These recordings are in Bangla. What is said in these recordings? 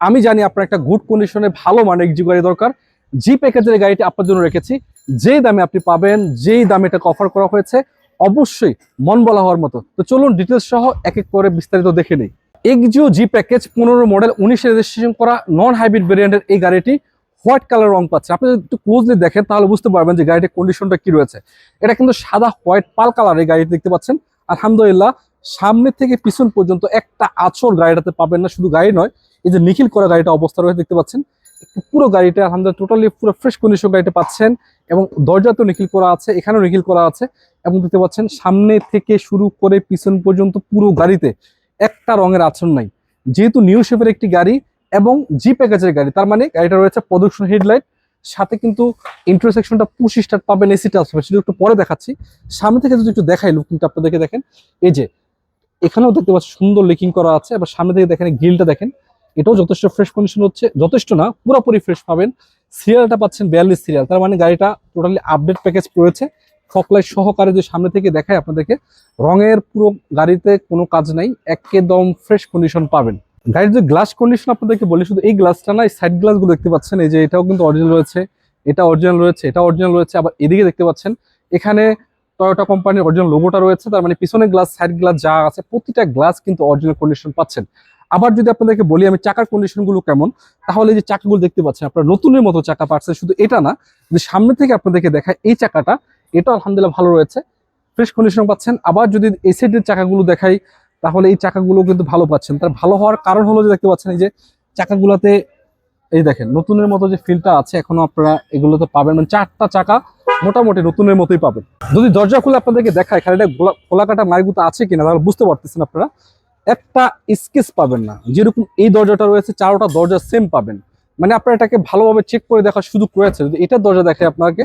আমি জানি আপনার একটা গুড কন্ডিশনে ভালো মানের জি গাড়ি দরকার। জি প্যাকেজের গাড়িটি আপনার জন্য রেখেছি। যেই দামে আপনি পাবেন, যেই দামে এটাকে অফার করা হয়েছে, অবশ্যই মন বলা হওয়ার মতো। তো চলুন ডিটেলস সহ এক এক করে বিস্তারিত দেখে নিই। এক্সিও জি প্যাকেজ পনেরো মডেল উনিশে রেজিস্ট্রেশন করা নন হাইব্রিড ভেরিয়েন্টের এই গাড়িটি হোয়াইট কালার রং পাচ্ছে। আপনি যদি একটু ক্লোজলি দেখেন, তাহলে বুঝতে পারবেন যে গাড়িটির কন্ডিশনটা কি রয়েছে। এটা কিন্তু সাদা হোয়াইট পাল কালার এই গাড়িটি দেখতে পাচ্ছেন। আলহামদুলিল্লাহ, সামনে থেকে পিছন পর্যন্ত একটা আচর গাড়িটাতে পাবেন না, শুধু গাড়ি নয় এই যে নিখিল করা গাড়িটা অবস্থা রয়েছে, দেখতে পাচ্ছেন? পুরো গাড়িটা আলহামদুলিল্লাহ টোটালি পুরো ফ্রেশ কন্ডিশন গাড়িটা পাচ্ছেন এবং দরজাতেও নিখিল করা আছে, এখানেও নিখিল করা আছে এবং দেখতে পাচ্ছেন, সামনে থেকে শুরু করে পিছন পর্যন্ত পুরো গাড়িতে একটা রঙের আচরণ নাই। যেহেতু নিউ শেপের একটি গাড়ি এবং জি প্যাকেজের গাড়ি, তার মানে গাড়িটা রয়েছে প্রদর্শন হেডলাইট সাথে কিন্তু ইন্টারসেকশনটা পুশ স্টার্ট পাবেন এসি ট্রান্সফার সেটা একটু পরে দেখাচ্ছি। সামনে থেকে যদি একটু দেখাই লুকিংটা আপনাদেরকে দেখেন। এই যে, এখানেও দেখতে পাচ্ছেন সুন্দর লিকিং করা আছে, আবার সামনে থেকে দেখেন গিলটা দেখেন। এটাও যথেষ্ট ফ্রেশ কন্ডিশন হচ্ছে। যথেষ্ট না, পুরোপুরি ফ্রেশ পাবেন। সিরিয়ালটা পাচ্ছেন বিয়াল্লিশ সিরিয়াল তার মানে গাড়িটা টোটালি আপডেট প্যাকেজ রয়েছে ফকলাইট সহকারে যে সামনে থেকে দেখায় আপনাদেরকে, রঙের পুরো গাড়িতে কোনো কাজ নাই, একদম ফ্রেশ কন্ডিশন পাবেন। গাড়ির যে গ্লাস কন্ডিশন আপনাদেরকে বলি, শুধু এই গ্লাসটা না, এই সাইড গ্লাসগুলো দেখতে পাচ্ছেন, এই যে এটাও কিন্তু অরিজিনাল রয়েছে, এটা অরিজিনাল রয়েছে, এটা অরিজিনাল রয়েছে, আবার এদিকে দেখতে পাচ্ছেন, এখানে টয়োটা কোম্পানির অরিজিনাল লোগোটা রয়েছে, তার মানে পিছনে গ্লাস সাইড গ্লাস যা আছে, প্রতিটা গ্লাস কিন্তু অরিজিনাল কন্ডিশন পাচ্ছেন। আবার যদি আপনাদেরকে বলি আমি চাকার কন্ডিশনগুলো কেমন, তাহলে যে চাকাগুলো দেখতে পাচ্ছেন, আপনার নতুনের মতো চাকা পাচ্ছেন, শুধু এটা না, যে সামনে থেকে আপনাদেরকে দেখায় এই চাকাটা এটা আলহামদুলিল্লাহ ভালো রয়েছে ফ্রেশ কন্ডিশন পাচ্ছেন। আবার যদি এই সাইডের চাকাগুলো দেখাই, তাহলে এই চাকাগুলো কিন্তু ভালো পাচ্ছেন। তার ভালো হওয়ার কারণ হলো যে দেখতে পাচ্ছেন, এই যে চাকাগুলোতে, এই দেখেন, নতুনের মতো যে ফিলটা আছে, এখনও আপনারা এগুলোতে পাবেন মানে চারটা চাকা মোটামুটি নতুনের মতোই পাবেন। যদি দরজা খুলে আপনাদেরকে দেখায়, খোলা কাটা মাইগুতো আছে কিনা, তাহলে বুঝতে পারতেছেন আপনারা। একটা স্কেচ পাবেন না। যেরকম এই দরজাটা রয়েছে, চারোটা দরজা সেম পাবেন। মানে আপনারা এটাকে ভালোভাবে চেক করে দেখার সুযোগ রয়েছে। যদি এটার দরজা দেখে আপনাকে,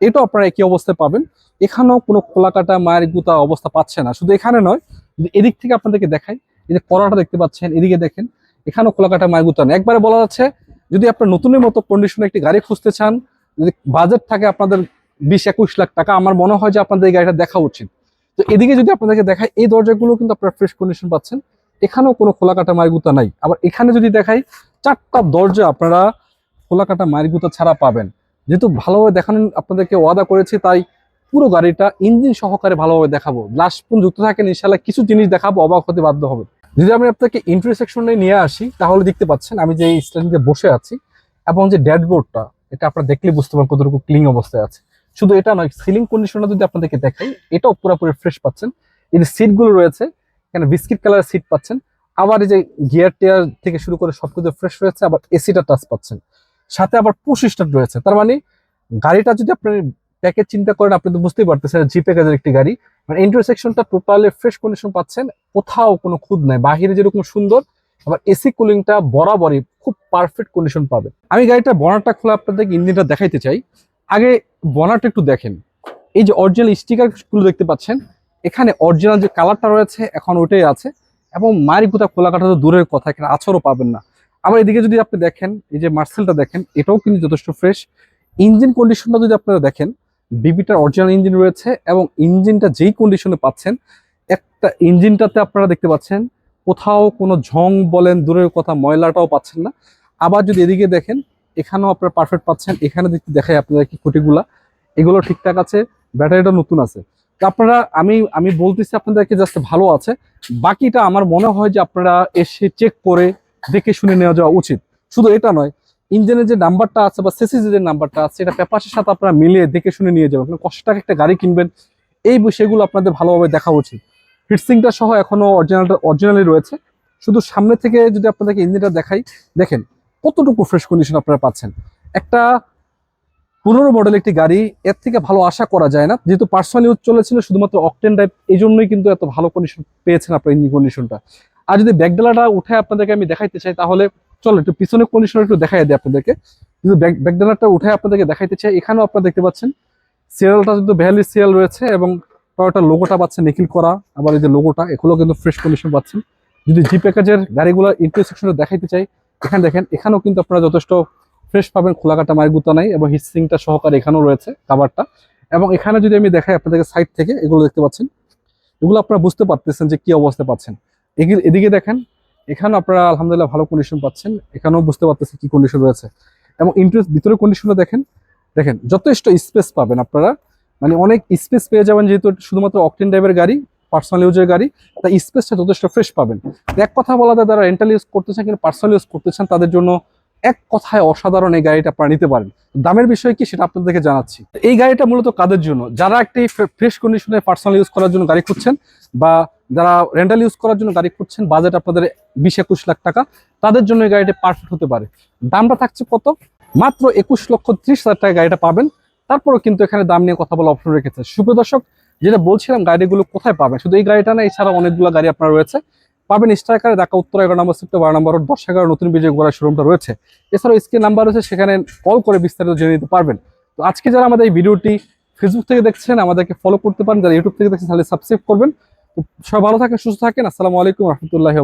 এটাও আপনারা একই অবস্থায় পাবেন। এখানেও কোনো খোলা কাটা মায়ের গুতা অবস্থা পাচ্ছে না। শুধু এখানে নয়, যদি এদিক থেকে আপনাদেরকে দেখাই, এই যে কড়াটা দেখতে পাচ্ছেন, এদিকে দেখেন, এখানেও খোলা কাটা মায়ের গুতা নেই। একবারে বলা যাচ্ছে, যদি আপনার নতুনের মতো কন্ডিশনে একটি গাড়ি খুঁজতে চান, যদি বাজেট থাকে আপনাদের বিশ একুশ লাখ টাকা, আমার মনে হয় যে আপনাদের এই গাড়িটা দেখা উচিত। তো এদিকে যদি আপনাদেরকে দেখাই, এই দরজাগুলো কিন্তু আপনারা ফ্রেশ কন্ডিশন পাচ্ছেন। এখানেও কোনো খোলা কাটা মারিগুতা নাই। আবার এখানে যদি দেখাই, চারটা দরজা আপনারা খোলা কাটা মারিগুতা ছাড়া পাবেন। যেহেতু ভালোভাবে দেখানোর আপনাদেরকে ওয়াদা করেছি, তাই পুরো গাড়িটা ইঞ্জিন সহকারে ভালোভাবে দেখাবো। গ্লাস পুন যুক্ত থাকেন ইনশাল্লাহ কিছু জিনিস দেখাবো, অবাক হতে বাধ্য হবে যদি আমি আপনাকে ইন্টারসেকশনে নিয়ে আসি, তাহলে দেখতে পাচ্ছেন, আমি যে স্ট্যান্ডে বসে আছি, এবং যে ড্যাশবোর্ডটা এটা আপনারা দেখলে বুঝতে পারেন কতটুকু ক্লিন অবস্থায় আছে। শুধু এটা নয় সিলিং কন্ডিশনটা যদি আপনাদেরকে দেখাই, এটাও পুরোপুরি ফ্রেশ পাচ্ছেন। এই যে সিটগুলো রয়েছে, এখানে বিস্কিট কালারের সিট পাচ্ছেন। আবার এই যে গিয়ার টিয়ার থেকে শুরু করে সবকিছু ফ্রেশ রয়েছে আবার এসিটা টাচ পাচ্ছেন। সাথে আবার পুশ স্টার্ট রয়েছে, তার মানে গাড়িটা যদি আপনি প্যাকেজ চিন্তা করেন, আপনি তো বুঝতেই পারতেছেন জি প্যাকেজের একটি গাড়ি। মানে ইন্টারসেকশনটা টোটালি ফ্রেশ কন্ডিশন পাচ্ছেন, কোথাও কোনো খুদ নাই, বাহিরে যেরকম সুন্দর, আবার এসি কুলিংটা বরাবরই খুব পারফেক্ট কন্ডিশন পাবে আমি গাড়িটা বনারটা খোলা আপনাদেরকে ইঞ্জিনটা দেখাইতে চাই। আগে বনারটা একটু দেখেন। এই যে অরিজিনাল স্টিকারগুলো দেখতে পাচ্ছেন, এখানে অরিজিনাল যে কালারটা রয়েছে এখন ওটাই আছে এবং মারি গুতা খোলা কাটা তো দূরের কথা, এখানে আছরও পাবেন না। আবার এদিকে যদি আপনি দেখেন, এই যে মার্সেলটা দেখেন, এটাও কিন্তু যথেষ্ট ফ্রেশ ইঞ্জিন কন্ডিশনটা যদি আপনারা দেখেন বিবিটার অরিজিনাল ইঞ্জিন রয়েছে এবং ইঞ্জিনটা যেই কন্ডিশনে পাচ্ছেন, একটা ইঞ্জিনটাতে আপনারা দেখতে পাচ্ছেন, কোথাও কোনো ঝং বলেন, দূরের কথা ময়লাটাও পাচ্ছেন না। আবার যদি এদিকে দেখেন এখানেও আপনারা পারফেক্ট পাচ্ছেন। এখানে দেখতে দেখায় আপনাদের কি খুঁটিগুলা। এগুলো ঠিকঠাক আছে, ব্যাটারিটা নতুন আছে। আপনারা, আমি আমি বলতেছি আপনাদেরকে জাস্ট ভালো আছে। বাকিটা আমার মনে হয় যে আপনারা এসে চেক করে দেখে শুনে নেওয়া যাওয়া উচিত। শুধু এটা নয়, ইঞ্জিনের যে নাম্বারটা আছে বা সিসিজি যে নাম্বারটা আছে, এটা পেপারের সাথে আপনারা মিলিয়ে দেখে শুনে নিয়ে যাবেন। কারণ কষ্ট টাকা একটা গাড়ি কিনবেন, এই বিষয়গুলো আপনাদের ভালোভাবে দেখা উচিত। হিটসিংটা সহ এখনও অরিজিনালটা অরিজিনালি রয়েছে। শুধু সামনে থেকে যদি আপনাদেরকে ইঞ্জিনটা দেখাই, দেখেন কতটুকু ফ্রেশ কন্ডিশন আপনারা পাচ্ছেন? একটা পনেরো মডেল একটি গাড়ি, এর থেকে ভালো আশা করা যায় না। যেহেতু পার্সোনাল ইউজ চলেছিল, শুধুমাত্র অকটেন টাইপ এই জন্যই কিন্তু এত ভালো কন্ডিশন পেয়েছেন আপনার ইঞ্জিন কন্ডিশনটা আর যদি ব্যাকডালাটা উঠে আপনাদেরকে আমি দেখাইতে চাই, তাহলে চলো একটু পিছনের কন্ডিশন একটু দেখাই দিই আপনাদেরকে। যদি ব্যাকডালারটা উঠে আপনাদেরকে দেখাইতে চাই, এখানেও আপনারা দেখতে পাচ্ছেন সিরিয়ালটা কিন্তু ভ্যালি সিরিয়াল রয়েছে এবং টয়োটা লোগোটা পাচ্ছেন নিখিল করা। আবার এই যে লোগোটা এগুলো কিন্তু ফ্রেশ কন্ডিশন পাচ্ছেন। যদি জি প্যাকেজের গাড়িগুলো ইন্টারসেকশনে দেখাইতে চাই এখানে দেখেন, এখানেও কিন্তু আপনারা যথেষ্ট ফ্রেশ পাবেন খোলা কাটা মায়ের গুতা নাই এবং হিটসিংটা সহকারে এখানেও রয়েছে কাভারটা এবং এখানে যদি আমি দেখাই আপনাদেরকে সাইড থেকে, এগুলো দেখতে পাচ্ছেন। এগুলো আপনারা বুঝতে পারতেছেন যে কি অবস্থা পাচ্ছেন। এদিকে দেখেন, এখানেও আপনারা আলহামদুলিল্লাহ ভালো কন্ডিশন পাচ্ছেন। এখানেও বুঝতে পারতেছেন কি কন্ডিশন রয়েছে। এবং ইন্টারেস্ট ভিতরে কন্ডিশনটা দেখেন দেখেন, যথেষ্ট স্পেস পাবেন আপনারা। মানে অনেক স্পেস পেয়ে যাবেন যেহেতু শুধুমাত্র অকটেন ড্রাইভের গাড়ি। পার্সোনাল ইউজের গাড়ি তাই স্পেসটা যথেষ্ট ফ্রেশ পাবেন। এক কথা বলা যায়, যারা রেন্টাল ইউজ করতেছেন কিংবা পার্সোনাল ইউজ করতেছেন, তাদের জন্য এক কথায় অসাধারণ এই গাড়িটা আপনারা নিতে পারেন। দামের বিষয় কি সেটা আপনাদেরকে জানাচ্ছি। এই গাড়িটা মূলত কাদের জন্য? যারা একটি ফ্রেশ কন্ডিশনে পার্সোনাল ইউজ করার জন্য গাড়ি খুঁজছেন বা যারা রেন্টাল ইউজ করার জন্য গাড়ি খুঁজছেন বাজেট আপনাদের বিশ একুশ লাখ টাকা, তাদের জন্য এই গাড়িটা পারফেক্ট হতে পারে। দামটা থাকছে কত? মাত্র একুশ লক্ষ ত্রিশ হাজার টাকা গাড়িটা পাবেন। তারপরেও কিন্তু এখানে দাম নিয়ে কথা বলা অপশন রেখেছে সুপ্রিয় দর্শক যেটা বলছিলাম, গাড়িগুলো কোথায় পাবেন শুধু এই গাড়িটা না, এছাড়া অনেকগুলো গাড়ি আপনার রয়েছে। পাবেন স্ট্রাইকারে ঢাকা, উত্তর, এগারো নম্বর সেক্টর বারো নম্বর দশ এগারো, নতুন বিজয় গোড়া শোরুমটা রয়েছে। এছাড়াও স্ক্রিন নাম্বার রয়েছে, সেখানে কল করে বিস্তারিত জেনে নিতে পারবেন। তো আজকে যারা আমাদের এই ভিডিওটি ফেসবুক থেকে দেখছেন, আমাদেরকে ফলো করতে পারেন। যারা ইউটিউব থেকে দেখছেন, তাহলে সাবস্ক্রাইব করবেন। সবাই ভালো থাকেন, সুস্থ থাকেন। আসসালামু আলাইকুম, রহমতুল্লাহ